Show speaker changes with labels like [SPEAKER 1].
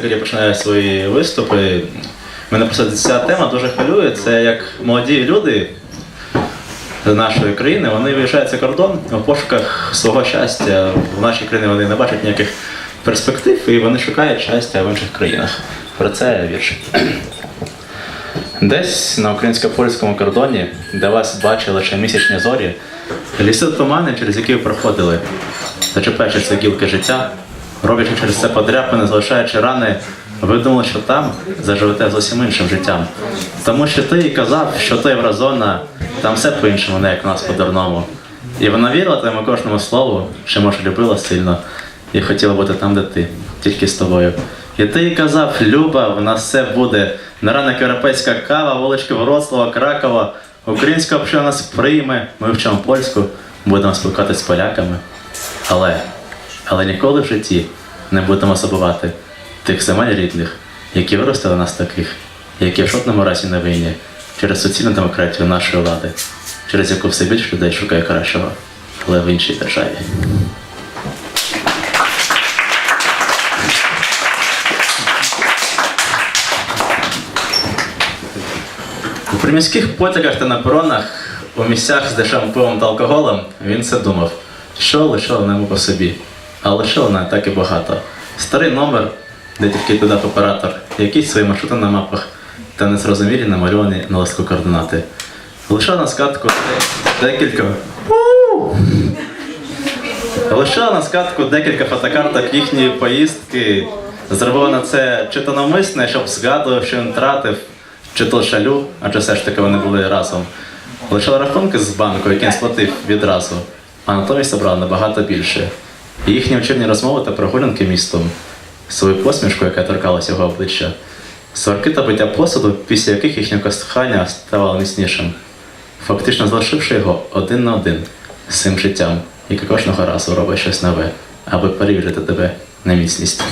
[SPEAKER 1] Коли я починаю свої виступи, мене просто ця тема дуже хвилює. Це як молоді люди з нашої країни, вони виїжджають за кордон у пошуках свого щастя. В нашій країні вони не бачать ніяких перспектив і вони шукають щастя в інших країнах. Про це вірш. Десь на українсько-польському кордоні, де вас бачили лише місячні зорі, ліси тумани, через які проходили, зачепаючи гілки життя, роблячи через це подряпини, залишаючи рани, ви думали, що там заживете зовсім іншим життям. Тому що ти і казав, що ти Єврозона, там все по-іншому, не як у нас по-дурному. І вона вірила твоєму кожному слову, що може любила сильно і хотіла бути там, де ти, тільки з тобою. І ти їй казав, Люба, в нас все буде. На ранок європейська кава, вулички Вроцлава, Кракова, українська община нас прийме, ми вчимо польську, будемо спілкуватися з поляками. Але, але ніколи в житті не будемо забувати тих земель рідних, які виростили нас таких, які в жодному разі не винні через суцільну демократію нашої влади, через яку все більше людей шукає кращого, але в іншій державі. У приміських потягах та на перонах, у місцях з дешевим пивом та алкоголем, він це думав, що лишило нему по собі. А лишило не так і багато. Старий номер, де тільки додав оператор, якісь свої маршрути на мапах та незрозумілі намальовані на листку координати. Лишав на скатку декілька. У! Лишав на скатку декілька фотокарток їхньої поїздки. Зробив це чи то навмисне, щоб згадував, що він тратив, чи то шалю, адже все ж таки вони були разом. Лишав рахунки з банку, який сплатив відразу, а натомість обрав набагато більше. Їхні вечірні розмови та прогулянки містом, свою посмішку, яка торкалася його обличчя, сварки та биття посуду, після яких їхнє кохання ставало міцнішим, фактично залишивши його один на один з цим життям, яке кожного разу робить щось нове, аби перевірити тебе на міцність.